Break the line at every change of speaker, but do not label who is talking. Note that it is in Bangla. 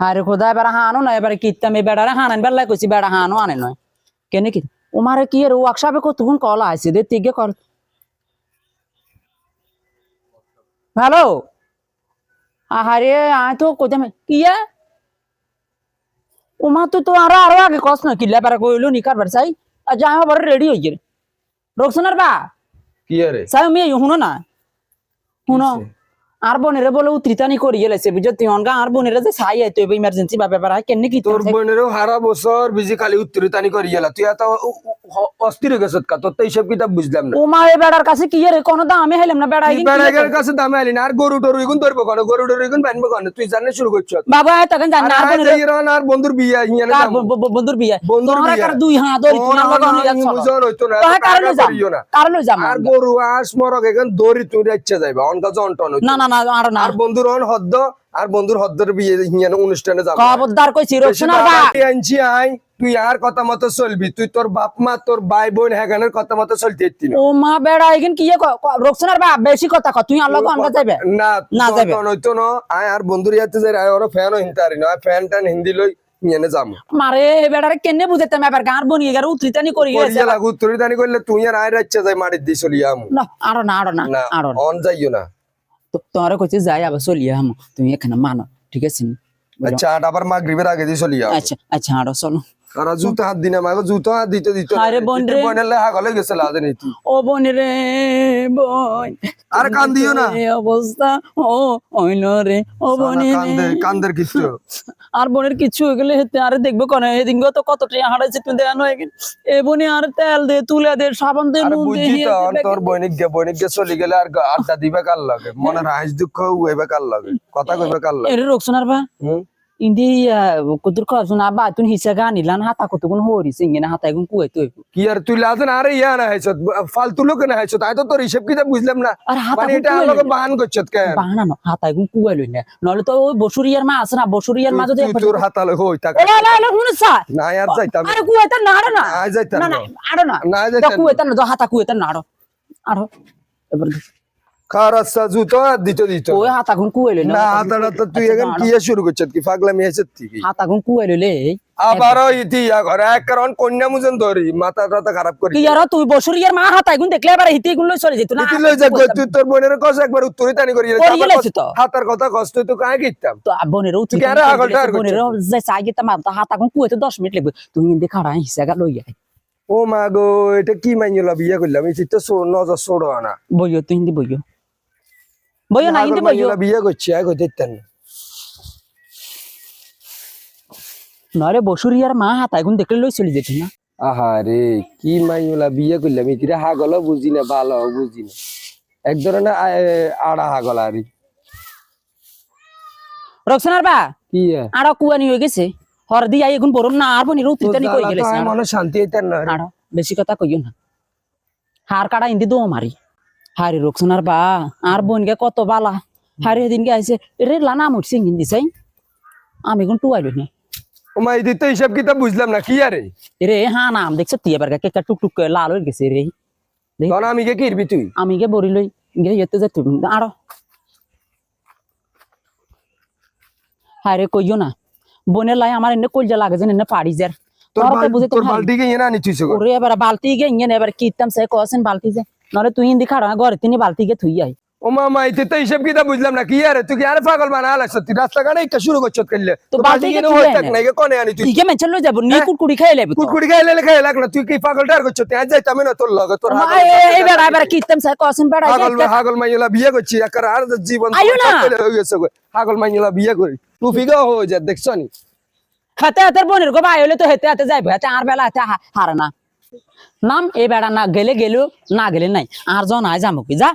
আরে খোদা এবার হানো না এবারে কিতাম এই বেড়ারে হানান বেলা কইছি বেড়া হানো আনে নয় কেনে কি ও মারে কি এর ওয়ার্কশপে কতক্ষণ কল আছে দে তিগে কল হ্যালো আহারে আয় তো কোথায় কিয়া ওমা তো তো আরও আরও আগে কস না কিল্লা পারা কইলো নি কারবার চাই আর যা আমার রেডি হই গেল রোকসনার বা
কি আরে
চাই আমি শুনো না শুনো আর বোনেরে বলে উত্রিতানি করি গেলেছে বুঝছ? তুই অনগা আর বোনেরে যে চাই আইতো ইমার্জেন্সি বা ব্যাপার হয় কেন কি
তোর বোনেরও হারা বছর বিজি খালি উত্তরিতানি করি গেলা তুই এত অস্থির হয়ে গেছত কা তোর তো এইসব কিতাব বুঝলাম না।
ও মা এ বেড়ার কাছে কি রে কোনো দামে হেলাম না বেড়াই
তুই বেড়াইগের কাছে দামে আলি না আর গরু টরু ইগুন ধরবো কেন? গরু টরু ইগুন বানবো কেন? তুই জানে শুরু করছ।
বাবা তখন জান
আর
না আর
আর বন্ধুর বিয়া।
ব- ব- বন্ধুর বিয়ে?
বন্ধুর বিয়া।
কার দুই হাত ধরি তুই আমার লগে নিয়ে
বুঝন হইতো না,
কারণে যাম।
না।
কারণে যাম?
আর গরু আস মরক এখন দড়ি তুই ইচ্ছা যাইবা। অনকা জন্টন
না না না আর না।
আর বন্ধুর অন হদ্দ আর বন্ধুর হদ্দের বিয়ে হিয়ানে অনুষ্ঠানে যাব।
খবরদার কইছি
বেশি
রোকসনার বা
আনছি আই তুই আর কথা মতো চলবি। তুই তোর বাপ মা তোর ভাই বোন হ্যাগানের কথা মতো চলতে ইচ্ছি না।
ও মা বেড়া এখান কি রোকসনার বা বেশি কথা কয় তুই আল্লাহ আনবা যাইবে?
না
না যাবে।
জন্টন হইতো না। আয় আর বন্ধুর ইয়াতে যাই আয় ওরা ফ্যান হিনতে পারি না। ফ্যান ট্যান হিন্দি লই নিয়ে যাম।
মারে বেড়ারে কেনে বুঝাইতাম এবার গাঁর বনিয়ে গেল উত্রিতানি করি গেছে
লাগু দানি করলে তুই আর আয় রাচ্চা যাই মাটির দিয়ে চলি আম।
না আরও না আরও না আরও
অন যাইও না।
তোমার কচি যাই আবার চলিয়ে হাম তুমি এখানে মানো ঠিক আছে।
আচ্ছা আট আবার মাগরিবের আগে দিয়ে চলি
আচ্ছা আচ্ছা আরও চলো।
আর জুতো হাত দিনে মাগো জুতো হাত দিতে দিতে
আরে বোন রে।
বোনের লেহা গলে গেছে লাদে নি
ও বোন রে বোন।
আর কান্দিও না।
এই অবস্থা? ও হইল রে ও বোন
কান্দের কান্দের কিছু।
আর বোনের কিছু হয়ে গেলে হেতে আরে দেখব কেন এদিন তো কত টাকা হারাইছে তুমি দেখানো হয়ে গেল এ বোনে আর তেল দে তুলে দে সাবান দে নুন দে
তোর বৈনিক গে বৈনিক গে চলি গেলে আর আড্ডা দিবে কার লাগে? মনে রাইস দুঃখ হইবে কার লাগে? কথা কইবে কার লাগে?
এরে রোকসনার বা
হুম?
ইন্দি কুদুর কজন আবা তুন হিসা গানি লান হাতা কতগুন হরি সিঙ্গিনা হাতা এগুন কুয়ে তুই
কি আর তুই লাদেন আরে ইয়া না হাইছত ফালতু লোক না হাইছত তাই তো তোর হিসেব কিতাব বুঝলাম না
আর হাতা
মানে এটা
লইন।
বাহান করছত কেন
বাহানা ন হাতা এগুন কুয়ে লই না নলে তো ওই বসুরিয়ার মা আছে না বসুরিয়ার মা যদি
তোর হই
সা
না আর যাইতাম
আরে কুয়ে তা না আরও না
যাইতাম
না
না
না না
না যাইতাম
কুয়ে তা না হাতা কুয়ে তা না আরও আরও এবার
খার রাস্তা জুতো আর দিতে দিত
ওই হাতা গুন কুয়ে
না। হাতাটা তো তুই এখন কি শুরু কি পাগলামি হাইছত কি
হাতা গুন কুয়ে লইলে
আবারও ইতি ঘরে এক কারণ কন্যা মুজন ধরি মাথা টাথা খারাপ করি।
কি আর তুই বসুরিয়ার মা হাতা এগুন দেখলে এবার হিতি এগুন লই চলে যেত না
ইতি লই যা তুই তোর বোনের কস একবার করি
তো।
হাতার কথা কষ্ট তো কিতাম
তো বোনের উচিত
তুই কেন আগলটা আর
বোনের
করছিস?
যে চাই গেতাম হাতা গুন কুয়ে তো দশ মিনিট লাগবে। তুই ইন্দি খাড়া হিসা লই আয়।
ও মা গো এটা কি মাইনলা বিয়া করলাম? এই চিত্ত নজর ছোড়ো আনা
বইও তুই হিন্দি বইও। বইও না হিন্দি বইও।
বিয়া করছি আগে দেখতেন। না
নরে বসুরিয়ার মা হাতা এগুন দেখলে লই চলে যেত না?
আহারে কি মাইনলা বিয়া করলাম ইতিরে হাগল বুঝি না ভালো বুঝি না। এক ধরনের আড়া হাগল আরি
রক্সনার বা
কি?
আর কুয়ানি হয়ে গেছে। হরদি আই এগুন বরম না আর বনি রুতি তানি কই
জ্বালা তো
গেলেছে
আয় মনে শান্তি হইতেন না
বেশি কথা কইও না। হার কাটা ইন্দি দো মারি হারি রক্সনার বা আর বোনকে কত বালা হারি দিনকে আইছে রে লানা মুটছে হিন্দি চাই আমি গুন টুয়াইলো না
ও মা ইদি তো হিসাব কিতাব বুঝলাম না কি আরে
রে হ্যাঁ নাম দেখছ তুই এবার কেকা টুক টুক করে লাল হয়ে গেছে রে
তখন আমি কে কিরবি তুই
আমি গে বরি লই গে ইয়েতে যাই তুমি আরও হারে কইও না বোনের লাই আমার এনে কইজা লাগে যেন এনে পাড়ি যার
তোর
তোর তো
বাল-
বুঝে
তোর
তো
বালতি কে এনে আনি তুই সগর
ওরে এবার বালতি গে ইয়ে এবার কিতাম সে কসেন বালতি যে নরে তুই ইন্দি খাড়া ঘরে তিনি বালতি গে থুই আই
ও মা মা ইতে তো হিসাব কিতাব বুঝলাম না কি আরে তুই কি আরে পাগল বানা আলাস তুই রাস্তা কানে একটা শুরু করছত করলে তো
বালতি কে
হই? থাক না। কোনে আনি তুই?
কে মেনচল লই যাব নি কুড়কুড়ি খাই লেব তো।
কুটকুটি খাইলে লেখা লাগ না তুই কি পাগল টার করছত আজ যাইতাম না তোর লগে তোর হাগল-
এই বেড়া এবার কিতাম সে কসেন বেড়া
হাগল হাগল মাইলা বিয়ে করছি একার আর জীবন হয়ে গেছে। হাগল মাইলা বিয়ে করি। তুই ফিগা হয়ে যা দেখছ নি?
হাতে হাতের বোনের গো ভাই হলে তো হেতে হাতে যাইবে হাতে আর বেলা হাতে হারে না। নাম, এ বেড়া না গেলে গেলেও না গেলে নাই। আর জন আয় যাব কি, যা।